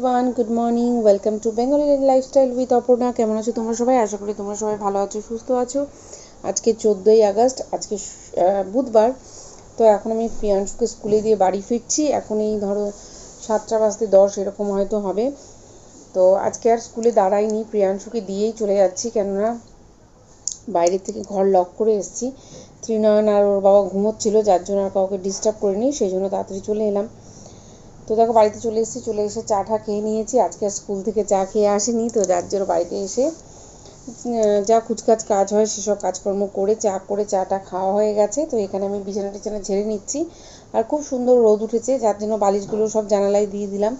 Everyone good morning welcome to Bengali lifestyle with Aparna কেমন আছো তোমরা সবাই? আশা করি তোমরা সবাই ভালো আছো, সুস্থ আছো। আজকে চোদ্দোই আগস্ট, আজকে বুধবার। তো এখন আমি প্রিয়াংশুকে স্কুলে দিয়ে বাড়ি ফিরছি। এখন এই ধরো সাতটা বাজতে দশ, এরকম হয়তো হবে। তো আজকে আর স্কুলে দাঁড়াইনি, প্রিয়াংশুকে দিয়েই চলে যাচ্ছি। কেননা বাইরে থেকে ঘর লক করে এসেছি। ত্রিনয়ন আর ওর বাবা ঘুমোচ্ছিল, যার জন্য আর কাউকে ডিস্টার্ব করিনি। সেই জন্য তাড়াতাড়ি চলে এলাম। তো দেখো বাড়িতে চলে এসেছি, চলে এসে চা টা খেয়ে নিয়েছি। আজকে স্কুল থেকে চা খেয়ে আসিনি, তো যার জন্য বাড়িতে এসে যা কুচকাচ কাজ হয় সেসব কাজকর্ম করে, চা করে চাটা খাওয়া হয়ে গেছে। তো এখানে আমি বিছানা টিছানা ঝেড়ে নিচ্ছি। আর খুব সুন্দর রোদ উঠেছে, যার জন্য বালিশগুলো সব জানালায় দিয়ে দিলাম।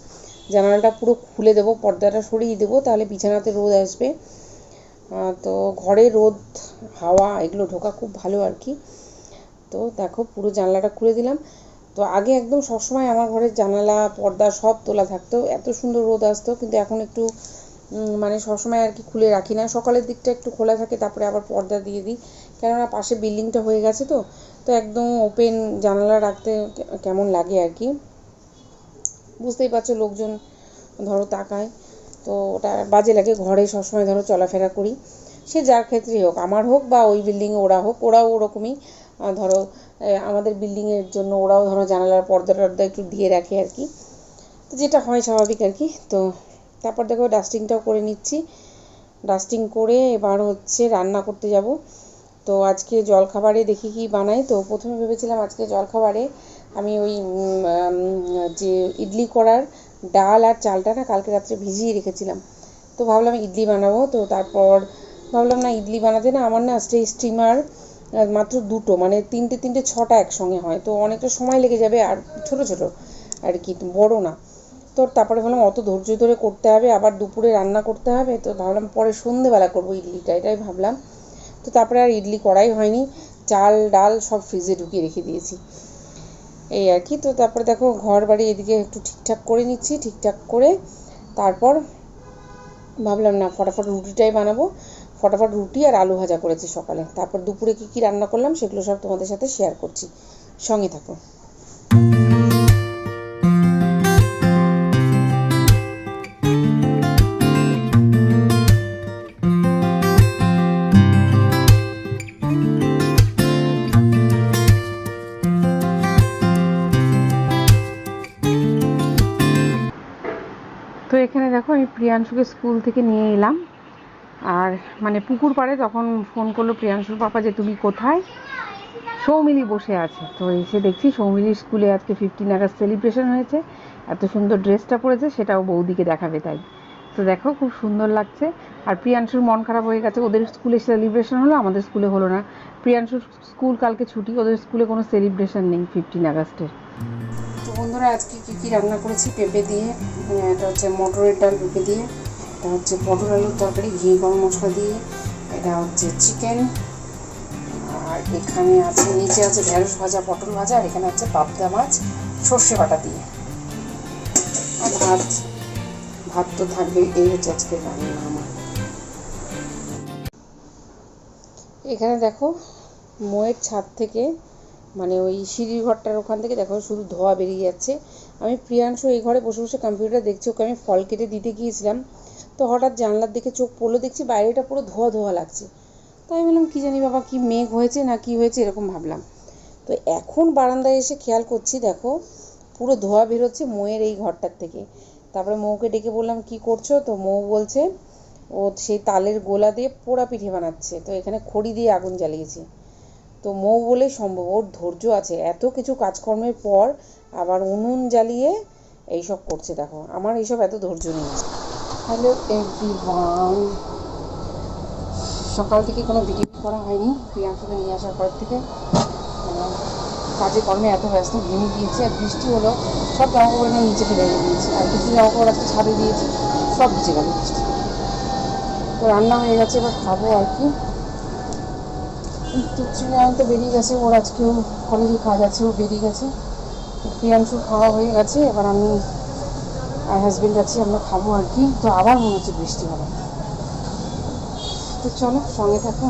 জানালাটা পুরো খুলে দেবো, পর্দাটা সরিয়ে দেবো, তাহলে বিছানাতে রোদ আসবে। তো ঘরে রোদ, হাওয়া, এগুলো ঢোকা খুব ভালো আর কি। তো দেখো পুরো জানলাটা খুলে দিলাম। তো আগে একদম সবসময় আমার ঘরের জানালা, পর্দা সব তোলা থাকতো। এত সুন্দর রোদ আসতো, কিন্তু এখন একটু মানে সবসময় আর কি খুলে রাখি না। সকালের দিকটা একটু খোলা থাকে, তারপরে আবার পর্দা দিয়ে দিই। কেননা পাশে বিল্ডিংটা হয়ে গেছে তো তো একদম ওপেন জানালা রাখতে কেমন লাগে আর কি। বুঝতেই পারছ লোকজন ধরো তাকায়, তো ওটা বাজে লাগে। ঘরে সবসময় ধরো চলাফেরা করি। সে যার ক্ষেত্রেই হোক, আমার হোক বা ওই বিল্ডিংয়ে ওরা হোক, ওরাও ওরকমই ধরো আমাদের বিল্ডিংয়ের জন্য ওরাও ধরো জানালার পর্দা টর্দা একটু দিয়ে রাখে আর কি। তো যেটা হয় স্বাভাবিক আর কি। তো তারপর দেখো ডাস্টিংটাও করে নিচ্ছি। ডাস্টিং করে এবার হচ্ছে রান্না করতে যাব। তো আজকে জলখাবারে দেখি কি বানাই তো প্রথমে ভেবেছিলাম আজকে জলখাবারে আমি ওই যে ইডলি করার ডাল আর চালটা না কালকে রাত্রে ভিজিয়ে রেখেছিলাম। তো ভাবলাম ইডলি বানাবো। তো তারপর ভাবলাম না ইডলি বানাতে না আমার না স্টিমার মাত্র দুটো মানে তিনটে তিনটে, ছটা একসঙ্গে হয়। তো অনেকটা সময় লেগে যাবে, আর ছোট ছোট, আর কি, বড় না। তো তারপরে ভাবলাম, অত ধৈর্য ধরে করতে হবে, আবার দুপুরে রান্না করতে হবে, তো ভাবলাম পরে সন্ধেবেলা করব ইডলিটা, এটাই ভাবলাম। তো তারপরে আর ইডলি করাই হয়নি, চাল, ডাল সব ফ্রিজে ঢুকিয়ে রেখে দিয়েছি। এই আর কি, তো তারপরে দেখো ঘর বাড়ি এদিকে একটু ঠিকঠাক করে নিচ্ছি, ঠিকঠাক করে তারপর ভাবলাম না, ফটাফট রুটিটাই বানাবো। ফটাফট রুটি আর আলু ভাজা করেছি সকালে। তারপর দুপুরে কি কি রান্না করলাম সেগুলো সব তোমাদের সাথে শেয়ার করছি। সঙ্গে থাকো। তো এখানে দেখো আমি প্রিয়াংশুকে স্কুল থেকে নিয়ে এলাম। আর মানে পুকুর পাড়ে তখন ফোন করল প্রিয়াংশুর পাপা যে তুমি কোথায়, সৌমিলি বসে আছে। তো এসে দেখছি সৌমিলির স্কুলে আজকে ফিফটিন আগস্ট সেলিব্রেশন হয়েছে। এত সুন্দর ড্রেসটা পরেছে, সেটাও বৌদিকে দেখাবে তাই। তো দেখো খুব সুন্দর লাগছে। আর প্রিয়াংশুর মন খারাপ হয়ে গেছে, ওদের স্কুলে সেলিব্রেশন হলো, আমাদের স্কুলে হলো না। প্রিয়াংশুর স্কুল কালকে ছুটি, ওদের স্কুলে কোনো সেলিব্রেশন নেই ফিফটিন আগস্টের। তো বন্ধুরা, আজকে কী কী রান্না করেছি, পেঁপে দিয়ে এটা হচ্ছে মটরের ডাল, পেঁপে দিয়ে। এটা হচ্ছে পটল আলুর তরকারি, ঘি, গরম মশলা দিয়ে। এটা হচ্ছে চিকেন আর এখানে আছে, নিচে আছে ঢেঁড়স ভাজা, পটল ভাজা, আর এখানে আছে পাবদা মাছ, সর্ষে বাটা দিয়ে। আর ভাত ভাত তো থাকবেই, এই হচ্ছে আজকে রান্না আমার। এখানে দেখো, মোয়ের ছাদ থেকে মানে ওই সিঁড়ির ঘরটার ওখান থেকে দেখো শুধু ধোয়া বেরিয়ে যাচ্ছে। আমি প্রিয়াংশু এই ঘরে বসে বসে কম্পিউটার দেখছি, ওকে আমি ফল কেটে দিতে গিয়েছিলাম। তো হঠাৎ জানলার দিকে চোখ পড়ল, দেখছি বাইরেটা পুরো ধোয়া ধোয়া লাগছে। তো আমি বললাম কী জানি বাবা, কি মেঘ হয়েছে না কি হয়েছে, এরকম ভাবলাম। তো এখন বারান্দায় এসে খেয়াল করছি, দেখো, পুরো ধোয়া বেরোচ্ছে মৌয়ের এই ঘরটার থেকে। তারপরে মৌকে ডেকে বললাম, কি করছ? তো মৌ বলছে, ও সেই তালের গোলা দিয়ে পোড়া পিঠে বানাচ্ছে। তো এখানে খড়ি দিয়ে আগুন জ্বালিয়েছে। তো মৌ বলেই সম্ভব, ওর ধৈর্য আছে। এত কিছু কাজকর্মের পর আবার উনুন জ্বালিয়ে এইসব করছে, দেখো। আমার এইসব এত ধৈর্য নেই। হ্যালো এভরিওয়ান সকাল থেকে কোনো ভিডিও করা হয়নি। প্রিয়াঙ্কাকে নিয়ে আসার পর থেকে মানে কাজে কর্মে এত ব্যস্ত, ভেঙে দিয়েছে আর বৃষ্টি হলো সব জামা কাপড় আমি নিচে ফেলে দিয়েছি। আর কিছু জামা কাপড় আজকে ছাদে দিয়েছি, সব ভিজে গেল বৃষ্টি। তো রান্না হয়ে গেছে, এবার খাব আর কি। শ্রীনারায়ণ তো বেরিয়ে গেছে, ওর আজকেও কলেজে কাজ আছে, ও বেরিয়ে গেছে। প্রিয়াংশু খাওয়া হয়ে গেছে, এবার আমি আর হাজবেন্ড আছি, আমরা খাব আর কি। তো আবার মনে হচ্ছে বৃষ্টি হবে। তো চলো, সঙ্গে থাকো।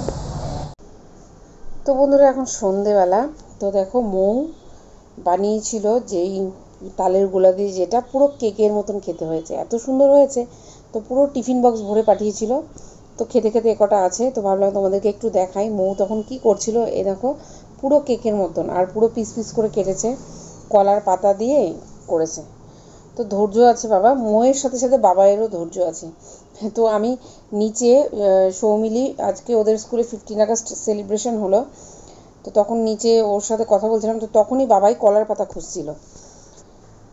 তো বন্ধুরা, এখন সন্ধেবেলা। তো দেখো, মৌ বানিয়েছিল যেই তালের গোলা দিয়ে, যেটা পুরো কেকের মতন খেতে হয়েছে। এত সুন্দর হয়েছে। তো পুরো টিফিন বক্স ভরে পাঠিয়েছিল। তো খেতে খেতে এ কটা আছে। তো ভাবলাম তোমাদেরকে একটু দেখাই, মৌ তখন কি করছিল। এ দেখো, পুরো কেকের মতন, আর পুরো পিস পিস করে কেটেছে। কলার পাতা দিয়ে করেছে। তো ধৈর্য আছে বাবা। মোয়ের সাথে সাথে বাবায়েরও ধৈর্য আছে। তো আমি নিচে সৌমিলি, আজকে ওদের স্কুলে ফিফটিন আগস্ট সেলিব্রেশন হলো। তো তখন নিচে ওর সাথে কথা বলছিলাম, তো তখনই বাবাই কলার পাতা খুঁজছিল।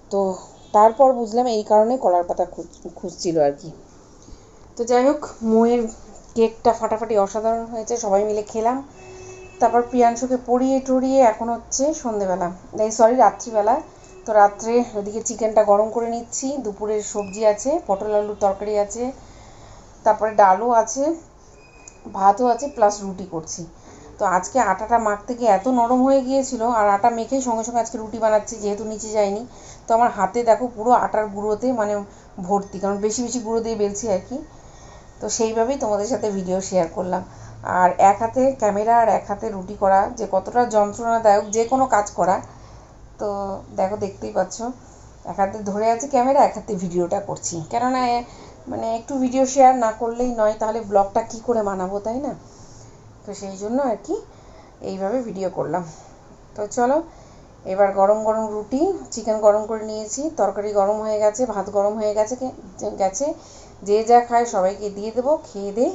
তো তারপর বুঝলাম এই কারণে কলার পাতা খুঁজ- খুঁজছিল আর কি। তো যাই হোক, মোয়ের কেকটা ফাটাফাটি অসাধারণ হয়েছে, সবাই মিলে খেলাম। তারপর প্রিয়াংশুকে পড়িয়ে টড়িয়ে এখন হচ্ছে সন্ধেবেলা। এই সরি রাত্রিবেলা। তো রাত্রে ওদিকে চিকেনটা গরম করে নিচ্ছি। দুপুরের সবজি আছে, পটল আলুর তরকারি আছে, তারপরে ডালও আছে, ভাতও আছে প্লাস রুটি করছি। তো আজকে আটাটা মাখতে গিয়ে এত নরম হয়ে গিয়েছিল, আর আটা মেখেই সঙ্গে সঙ্গে আজকে রুটি বানাচ্ছি, যেহেতু নিচে যায়নি। তো আমার হাতে দেখো পুরো আটার গুঁড়োতে মানে ভর্তি, কারণ বেশি বেশি গুঁড়ো দিয়ে বেলছি আর কি। তো সেইভাবেই তোমাদের সাথে ভিডিও শেয়ার করলাম। আর এক হাতে ক্যামেরা আর এক হাতে রুটি করা, যে কতটা যন্ত্রণাদায়ক, যে কোনো কাজ করা তো দেখো, দেখতেই পাচ্ছ। এক হাতে ধরে আছে ক্যামেরা এক হাতে ভিডিওটা করছি। কেননা মানে একটু ভিডিও শেয়ার না করলেই নয়, তাহলে ব্লগটা কি করে বানাবো, তাই না? তো সেই জন্য আর কি এইভাবে ভিডিও করলাম। তো চলো, এবার গরম গরম রুটি, চিকেন গরম করে নিয়েছি। তরকারি গরম হয়ে গেছে, ভাত গরম হয়ে গেছে গেছে। যে যা খায় সবাইকে দিয়ে দেবো, খেয়ে দে।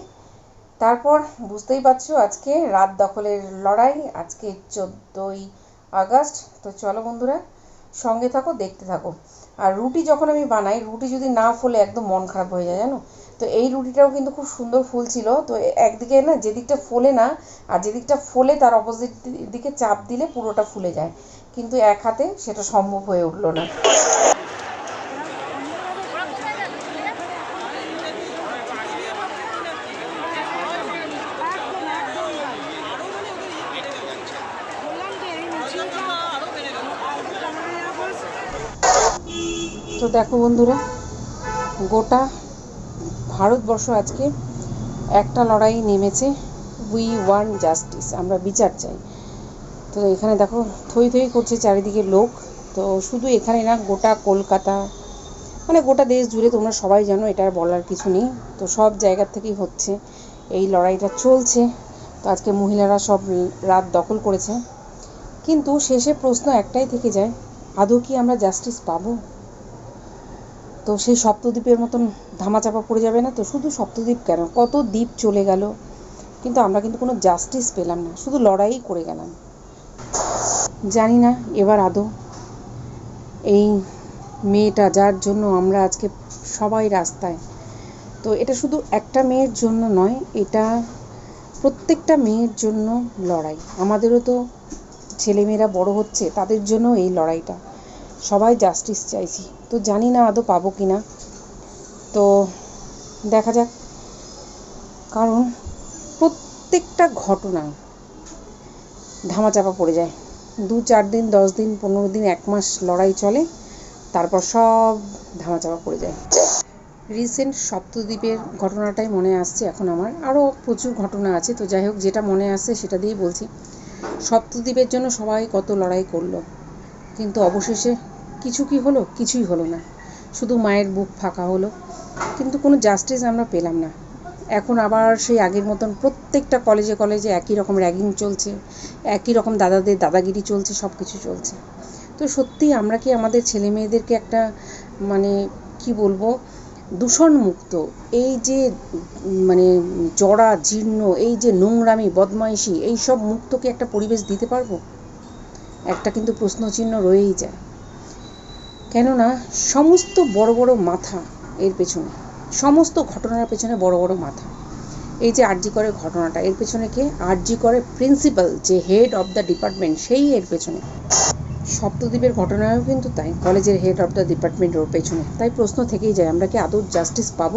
তারপর বুঝতেই পারছ, আজকে রাত দখলের লড়াই, আজকে চোদ্দোই আগস্ট, তো চলো বন্ধুরা, সঙ্গে থাকো, দেখতে থাকো। আর রুটি যখন আমি বানাই, রুটি যদি না ফোলে একদম মন খারাপ হয়ে যায়, জানো? তো এই রুটিটাও কিন্তু খুব সুন্দর ফুল ছিল। তো একদিকে না, যেদিকটা ফোলে না, আর যেদিকটা ফোলে তার অপোজিট দিকে চাপ দিলে পুরোটা ফুলে যায়। কিন্তু এক হাতে সেটা সম্ভব হয়ে উঠল না। তো দেখো বন্ধুরা, গোটা ভারতবর্ষ আজকে একটা লড়াই নেমেছে উই ওয়ান জাস্টিস আমরা বিচার চাই। তো এখানে দেখো, থই থই করছে চারিদিকে লোক, তো শুধু এখানে না, গোটা কলকাতা মানে গোটা দেশ জুড়ে তোমরা সবাই জানো, এটা বলার কিছু নেই। তো সব জায়গার থেকেই হচ্ছে, এই লড়াইটা চলছে। তো আজকে মহিলারা সব রাত দখল করেছে। কিন্তু শেষে প্রশ্ন একটাই থেকে যায়, আদৌ কি আমরা জাস্টিস পাবো? তো সেই সপ্তদ্বীপের মতন ধামাচাপা পড়ে যাবে না তো শুধু সপ্তদ্বীপ কেন? কত দ্বীপ চলে গেল? কিন্তু আমরা কিন্তু কোনো জাস্টিস পেলাম না, শুধু লড়াই করে গেলাম। জানি না এবার আদৌ এই মেয়েটা যার জন্য আমরা আজকে সবাই রাস্তায়, তো এটা শুধু একটা মেয়ের জন্য নয়, এটা প্রত্যেকটা মেয়ের জন্য লড়াই। আমাদেরও তো ছেলেমেয়েরা বড় হচ্ছে, তাদের জন্য এই লড়াইটা। সবাই জাস্টিস চাইছি। তো জানি না আদৌ পাবো কি না তো দেখা যাক। কারণ প্রত্যেকটা ঘটনা ধামাচাপা পড়ে যায়। দু চার দিন, দশ দিন, পনেরো দিন, এক মাস লড়াই চলে, তারপর সব ধামাচাপা পড়ে যায়। রিসেন্ট সপ্তদ্বীপের ঘটনাটাই মনে আসছে এখন আমার। আরও প্রচুর ঘটনা আছে, তো যাই হোক, যেটা মনে আসছে সেটা দিয়েই বলছি। সপ্তদ্বীপের জন্য সবাই কত লড়াই করল। কিন্তু অবশেষে কিছু কি হলো? কিছুই হলো না। শুধু মায়ের বুক ফাঁকা হলো। কিন্তু কোনো জাস্টিস আমরা পেলাম না। এখন আবার সেই আগের মতন প্রত্যেকটা কলেজে কলেজে একই রকম র্যাগিং চলছে, একই রকম দাদাদের দাদাগিরি চলছে সব কিছু চলছে। তো সত্যি আমরা কি আমাদের ছেলে মেয়েদেরকে একটা মানে কি বলব, দূষণমুক্ত, এই যে মানে জড়া জীর্ণ, এই যে নোংরামি, বদমাইশি এই সব মুক্ত কি একটা পরিবেশ দিতে পারব? একটা কিন্তু প্রশ্নচিহ্ন রয়েই যায়। কেননা সমস্ত বড় বড় মাথা এর পেছনে, সমস্ত ঘটনার পেছনে বড় বড় মাথা। এই যে আরজি করে ঘটনাটা, এর পেছনে কে? আরজি করে প্রিন্সিপাল যে হেড অফ দ্য ডিপার্টমেন্ট সেই এর পেছনে। সপ্তদ্বীপের ঘটনাও কিন্তু তাই, কলেজের হেড অফ দ্য ডিপার্টমেন্ট ওর পেছনে। তাই প্রশ্ন থেকেই যায়, আমরা কি আদৌ জাস্টিস পাবো?